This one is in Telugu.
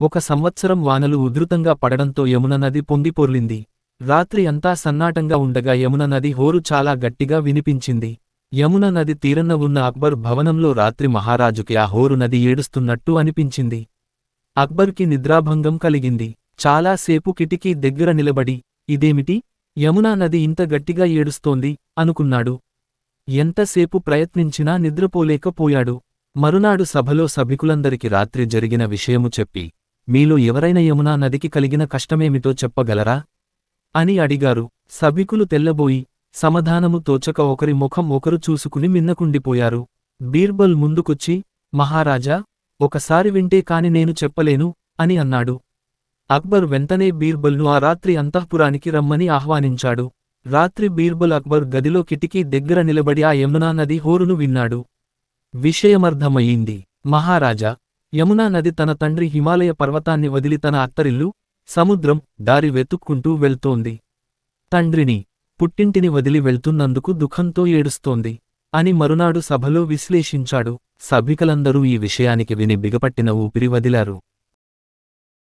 ఒక సంవత్సరం వానలు ఉధృతంగా పడడంతో యమున నది పొంగిపొర్లింది రాత్రి అంతా సన్నాటంగా ఉండగా యమున నది హోరు చాలా గట్టిగా వినిపించింది. యమున నది తీరన్న ఉన్న అక్బర్ భవనంలో రాత్రి మహారాజుకి ఆ హోరు నది ఏడుస్తున్నట్టు అనిపించింది. అక్బర్కి నిద్రాభంగం కలిగింది. చాలాసేపు కిటికీ దగ్గర నిలబడి ఇదేమిటి? యమునా నది ఇంత గట్టిగా ఏడుస్తోంది అనుకున్నాడు. ఎంతసేపు ప్రయత్నించినా నిద్రపోలేకపోయాడు. మరునాడు సభలో సభికులందరికి రాత్రి జరిగిన విషయము చెప్పి మీలో ఎవరైనా యమునా నదికి కలిగిన కష్టమేమిటో చెప్పగలరా? అని అడిగారు. సభికులు తెల్లబోయి సమాధానము తోచక ఒకరి ముఖం ఒకరు చూసుకుని మిన్నకుండిపోయారు. బీర్బల్ ముందుకొచ్చి మహారాజా ఒకసారి వింటే కాని నేను చెప్పలేను అని అన్నాడు. అక్బర్ వెంటనే బీర్బల్ను ఆ రాత్రి అంతఃపురానికి రమ్మని ఆహ్వానించాడు. రాత్రి బీర్బల్ అక్బర్ గదిలో కిటికీ దగ్గర నిలబడి ఆ యమునా నది హోరును విన్నాడు. విషయమర్థమయ్యింది మహారాజా యమునా నది తన తండ్రి హిమాలయ పర్వతాన్ని వదిలి తన అత్తరిల్లు సముద్రం దారి వెతుక్కుంటూ వెళ్తోంది. తండ్రిని పుట్టింటిని వదిలి వెళ్తున్నందుకు దుఃఖంతో ఏడుస్తోంది. అని మరునాడు సభలో విశ్లేషించాడు. సభికలందరూ ఈ విషయానికి విని బిగపట్టిన ఊపిరి వదిలారు.